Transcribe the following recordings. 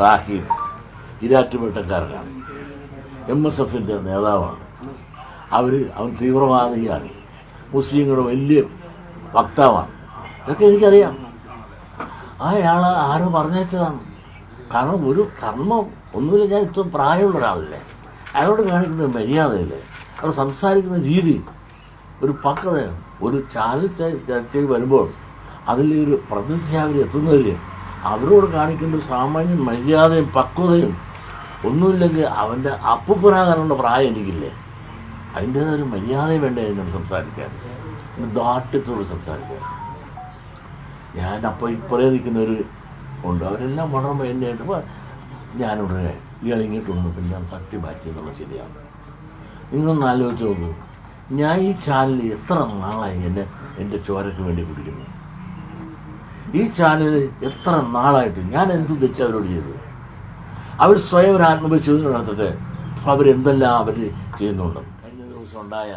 റാഹീൽ ഇരാറ്റുപേട്ടക്കാരനാണ് M S എഫിന്റെ നേതാവാണ്. അവർ അവൻ തീവ്രവാദിയാണ്. മുസ്ലിങ്ങളുടെ വലിയ വക്താവാണ്. ഇതൊക്കെ എനിക്കറിയാം. അയാൾ ആരോ പറഞ്ഞേച്ചതാണ് കാരണം ഒരു കർമ്മം ഒന്നുമില്ല. ഞാൻ ഇത്ര പ്രായമുള്ള ഒരാളല്ലേ. അയാളോട് കാണിക്കുന്ന മര്യാദയില്ലേ അയാൾ സംസാരിക്കുന്ന രീതി ഒരു പക്വതയാണ്. ഒരു ചാനൽ ചർച്ചയിൽ വരുമ്പോൾ അതിൽ ഒരു പ്രതിനിധിയാവിൽ എത്തുന്നതിൽ അവരോട് കാണിക്കേണ്ട സാമാന്യ മര്യാദയും പക്വതയും ഒന്നുമില്ലെങ്കിൽ അവന്റെ അപ്പുപ്പനാകാനുള്ള പ്രായം എനിക്കില്ലേ? അതിന്റേതായ ഒരു മര്യാദ വേണ്ടേ എന്നോട് സംസാരിക്കാൻ? ദാർഢ്യത്തോട് സംസാരിക്കാൻ? ഞാൻ അപ്പോൾ ഇപ്പറേ നിൽക്കുന്നവർ ഉണ്ട്. അവരെല്ലാം വളരെ അപ്പോൾ ഞാനുടനെ ഇങ്ങോട്ട് പിന്നെ ഞാൻ തട്ടി മാറ്റി എന്നുള്ളത് ശരിയാണ്. നിങ്ങളൊന്ന് ആലോചിച്ച് നോക്കൂ. ഞാൻ ഈ ചാനൽ എത്ര നാളായി എന്നെ എന്റെ ചോരയ്ക്ക് വേണ്ടി കുടിക്കുന്നു? ഈ ചാനൽ എത്ര നാളായിട്ട് ഞാൻ എന്തു തെറ്റ് അവരോട് ചെയ്തത് അവർ സ്വയം ഒരു ആത്മപരിശോധന നടത്തട്ടെ. അവരെന്തെല്ലാം അവർ ചെയ്യുന്നുണ്ട്? കഴിഞ്ഞ ദിവസം ഉണ്ടായ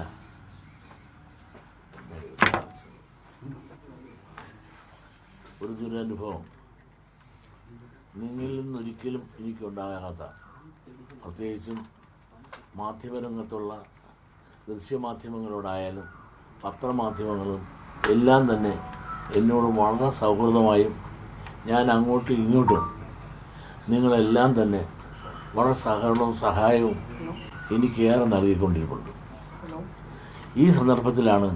ഒരു ദുരനുഭവം. നിങ്ങളിൽ നിന്നൊരിക്കലും എനിക്കുണ്ടാകാത്ത പ്രത്യേകിച്ചും മാധ്യമരംഗത്തുള്ള ദൃശ്യമാധ്യമങ്ങളോടായാലും പത്രമാധ്യമങ്ങളും എല്ലാം തന്നെ എന്നോട് വളരെ സൗഹൃദമായും ഞാൻ അങ്ങോട്ടും ഇങ്ങോട്ടും നിങ്ങളെല്ലാം തന്നെ വളരെ സഹകരണവും സഹായവും എനിക്കേറെ നൽകിക്കൊണ്ടിരിക്കുന്നുണ്ട് ഈ സന്ദർഭത്തിലാണ്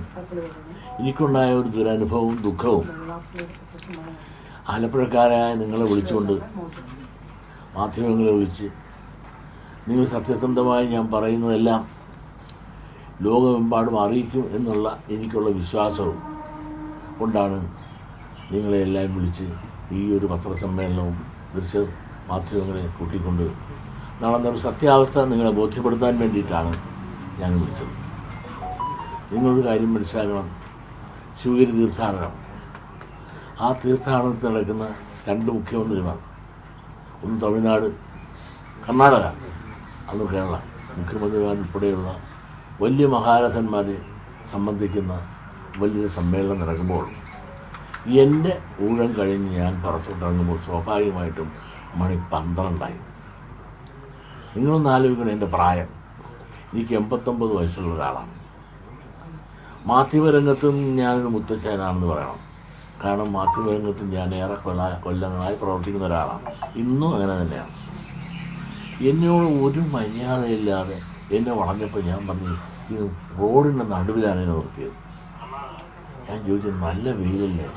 എനിക്കുണ്ടായ ഒരു ദുരനുഭവവും ദുഃഖവും ആലപ്പുഴക്കാരായ നിങ്ങളെ വിളിച്ചുകൊണ്ട് മാധ്യമങ്ങളെ വിളിച്ച് നിങ്ങൾ സത്യസന്ധമായി ഞാൻ പറയുന്നതെല്ലാം ലോകമെമ്പാടും അറിയിക്കും എന്നുള്ള എനിക്കുള്ള വിശ്വാസവും കൊണ്ടാണ് നിങ്ങളെ എല്ലാം വിളിച്ച് ഈ ഒരു പത്രസമ്മേളനവും ദൃശ്യ മാധ്യമങ്ങളെ കൂട്ടിക്കൊണ്ട് നടന്നൊരു സത്യാവസ്ഥ നിങ്ങളെ ബോധ്യപ്പെടുത്താൻ വേണ്ടിയിട്ടാണ് ഞാൻ വിളിച്ചത്. നിങ്ങളൊരു കാര്യം മനസ്സിലാക്കണം. ശിവഗിരി തീർത്ഥാടനം. ആ തീർത്ഥാടനത്തിൽ നടക്കുന്ന രണ്ട് മുഖ്യമന്ത്രിമാർ ഒന്ന് തമിഴ്നാട് കർണാടക അന്ന് കേരള. മുഖ്യമന്ത്രിമാരുൾപ്പെടെയുള്ള വലിയ മഹാരഥന്മാരെ സംബന്ധിക്കുന്ന വലിയൊരു സമ്മേളനം നടക്കുമ്പോൾ എന്റെ ഊഴം കഴിഞ്ഞ് ഞാൻ പുറത്തോട്ടിറങ്ങുമ്പോൾ സ്വാഭാവികമായിട്ടും മണി പന്ത്രണ്ടായി. നിങ്ങളൊന്ന് ആലോചിക്കണം എന്റെ പ്രായം. എനിക്ക് എൺപത്തൊമ്പത് വയസ്സുള്ള ഒരാളാണ്. മാധ്യമരംഗത്തും ഞാനൊരു മുത്തച്ഛനാണെന്ന് പറയണം. കാരണം മാധ്യമരംഗത്തും ഞാൻ ഏറെ കൊല്ല കൊല്ലങ്ങളായി പ്രവർത്തിക്കുന്ന ഒരാളാണ്. ഇന്നും അങ്ങനെ തന്നെയാണ്. എന്നോട് ഒരു മര്യാദയില്ലാതെ എന്നെ വളഞ്ഞപ്പോൾ ഞാൻ പറഞ്ഞു ഈ റോഡിന്റെ നടുവിലാണ് എന്നെ നിർത്തിയത്. ഞാൻ ചോദിച്ചു നല്ല വെയിലല്ലേ?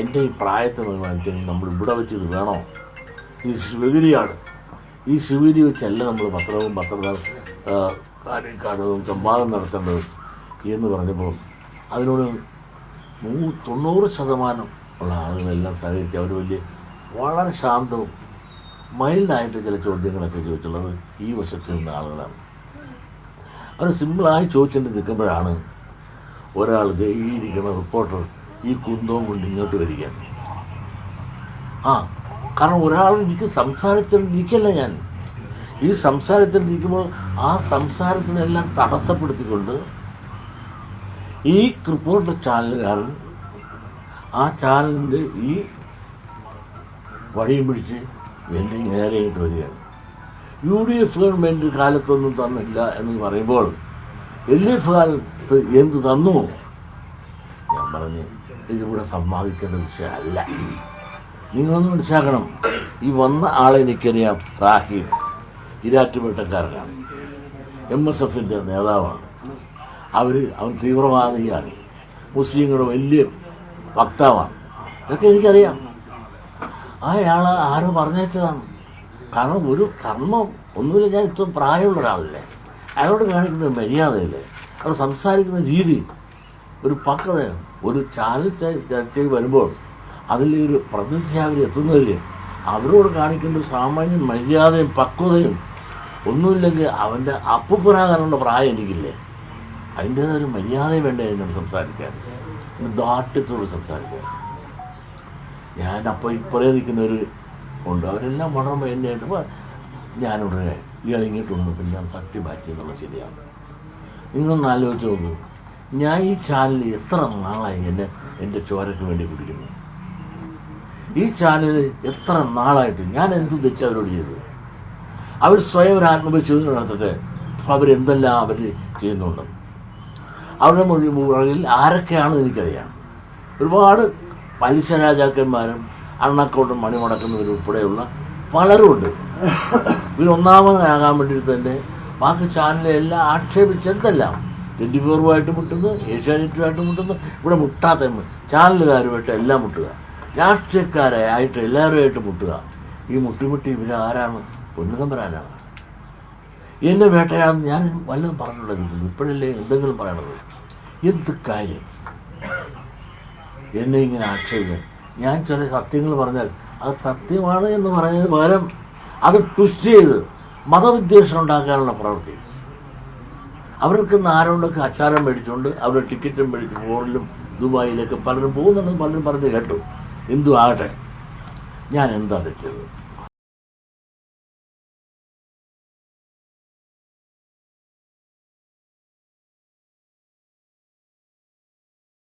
എന്റെ ഈ പ്രായത്തെ പ്രായത്തിന് നമ്മൾ ഇവിടെ വെച്ച് ഇത് വേണോ? ഇത് ശിവഗിരിയാണ്. ഈ ശിവഗിരി വെച്ചല്ല നമ്മൾ പത്രവും പത്ര കാര്യക്കാരവും സംവാദം നടത്തേണ്ടത് എന്ന് പറഞ്ഞപ്പോൾ അതിനോട് നൂ തൊണ്ണൂറ് ശതമാനം ഉള്ള ആളുകളെല്ലാം സഹകരിച്ച് അവർ വലിയ വളരെ ശാന്തവും മൈൽഡായിട്ട് ചില ചോദ്യങ്ങളൊക്കെ ചോദിച്ചുള്ളത് ഈ വശത്ത് നിന്ന ആളുകളാണ് അവർ സിമ്പിളായി ചോദിച്ചിട്ട് നിൽക്കുമ്പോഴാണ് ഒരാൾ ഈ റിപ്പോർട്ടർ ഈ കുന്തവും കൊണ്ട് ഇങ്ങോട്ട് വരികയാണ് ആ കാരണം ഒരാൾ എനിക്ക് സംസാരിച്ചിരിക്കല്ല ഞാൻ? ഈ സംസാരത്തിലിരിക്കുമ്പോൾ ആ സംസാരത്തിനെല്ലാം തടസ്സപ്പെടുത്തിക്കൊണ്ട് ഈ റിപ്പോർട്ടർ ചാനലുകാരൻ ആ ചാനലിന്റെ ഈ വഴിയും പിടിച്ച് എന്റെ നേരെ ഇട്ട് വരികയാണ്. യു ഡി എഫ് ഗവൺമെന്റ് കാലത്തൊന്നും തന്നില്ല എന്ന് പറയുമ്പോൾ എൽ എഫ് എന്ത് തന്നു? ഞാൻ പറഞ്ഞു ഇതിവിടെ സമ്മാനിക്കേണ്ട വിഷയമല്ല. നിങ്ങളൊന്ന് മനസ്സിലാക്കണം ഈ വന്ന ആളെ എനിക്കറിയാം റാഹീൽ ഇരാറ്റുപേട്ടക്കാരനാണ് എം എസ് എഫിന്റെ നേതാവാണ്. അവർ അവൻ തീവ്രവാദിയാണ്. മുസ്ലിങ്ങളുടെ വലിയ വക്താവാണ്. ഇതൊക്കെ എനിക്കറിയാം. അയാൾ ആരോ പറഞ്ഞേച്ചതാണ് കാരണം ഒരു കർമ്മം ഒന്നുമില്ല ഞാൻ ഇത്ര പ്രായമുള്ള ഒരാളല്ലേ. അയാളോട് കാണിക്കുന്ന മര്യാദയില്ലേ? അയാൾ സംസാരിക്കുന്ന രീതി ഒരു പക്വതയാണ് ഒരു ചാനൽ ചർച്ചയിൽ വരുമ്പോൾ അതിൽ ഒരു പ്രതിനിധിയാവിൽ എത്തുന്നവർ അവരോട് കാണിക്കേണ്ട സാമാന്യ മര്യാദയും പക്വതയും ഒന്നുമില്ലെങ്കിൽ അവന്റെ അപ്പുപ്പനാകാനുള്ള പ്രായം എനിക്കില്ലേ? അതിന്റേതായ ഒരു മര്യാദ വേണ്ട എന്നോട് സംസാരിക്കാൻ? ദാർഢ്യത്തോട് സംസാരിക്കാൻ? ഞാൻ അപ്പോൾ ഇപ്പുറേ നിൽക്കുന്നവർ ഉണ്ട്. അവരെല്ലാം വളരെ എന്നെ ഞാൻ ഞാനുടനെ ഇയാൾ ഇങ്ങോട്ട് ഞാൻ തട്ടി മാറ്റി എന്നുള്ളത് ശരിയാണ്. നിങ്ങളൊന്ന് ആലോചിച്ച് നോക്കൂ. ഞാൻ ഈ ചാനൽ എത്ര നാളായി എന്നെ എന്റെ ചോരയ്ക്ക് വേണ്ടി കുടിക്കുന്നു? ഈ ചാനൽ എത്ര നാളായിട്ട് ഞാൻ എന്ത് തെറ്റ് അവരോട് ചെയ്തത് അവർ സ്വയം ഒരു ആത്മപരിശോധന നടത്തട്ടെ. അവരെന്തെല്ലാം അവർ ചെയ്യുന്നുണ്ട്? അവരുടെ മൊഴി മുകളിൽ ആരൊക്കെയാണെന്ന് എനിക്കറിയാം. ഒരുപാട് പലിശ രാജാക്കന്മാരും അണ്ണക്കോട്ടും മണിമുടക്കുന്നവരും ഉൾപ്പെടെയുള്ള പലരുമുണ്ട് ഇവർ ഒന്നാമതാകാൻ വേണ്ടിയിട്ട് തന്നെ ബാക്കി ചാനലിലെല്ലാം ആക്ഷേപിച്ചെടുത്തെല്ലാം ട്വന്റി ഫോറുമായിട്ട് മുട്ടുന്നു ഏഷ്യാനെറ്റുമായിട്ട് മുട്ടുന്നു ഇവിടെ മുട്ടാത്ത ചാനലുകാരുമായിട്ട് എല്ലാം മുട്ടുക. രാഷ്ട്രീയക്കാരെ ആയിട്ട് എല്ലാവരുമായിട്ട് മുട്ടുക. ഈ മുട്ടിമുട്ടി ഇവർ ആരാണ്? പൊന്നുതമ്പരാനാണ്. എന്നെ വേട്ടയാണെന്ന് ഞാൻ വല്ലതും പറഞ്ഞിട്ടുണ്ടായിരുന്നു ഇപ്പോഴല്ലേ എന്തെങ്കിലും പറയണത്? എന്ത് കാര്യം? എന്നെ ഇങ്ങനെ ആക്ഷേപിക്കാൻ? ഞാൻ ചില സത്യങ്ങൾ പറഞ്ഞാൽ അത് സത്യമാണ് എന്ന് പറയുന്നതിന് പകരം അത് ട്വിസ്റ്റ് ചെയ്ത് മതവിദ്വേഷം ഉണ്ടാക്കാനുള്ള പ്രവൃത്തി. അവർക്ക് ആരോണ്ടൊക്കെ അച്ചാരം മേടിച്ചുകൊണ്ട് അവരുടെ ടിക്കറ്റും മേടിച്ച് ഫോറിലും ദുബായിലൊക്കെ പലരും പോകുന്നുണ്ടെന്ന് പലരും പറഞ്ഞ് കേട്ടു. എന്തു ആകട്ടെ ഞാൻ എന്താ തെറ്റത്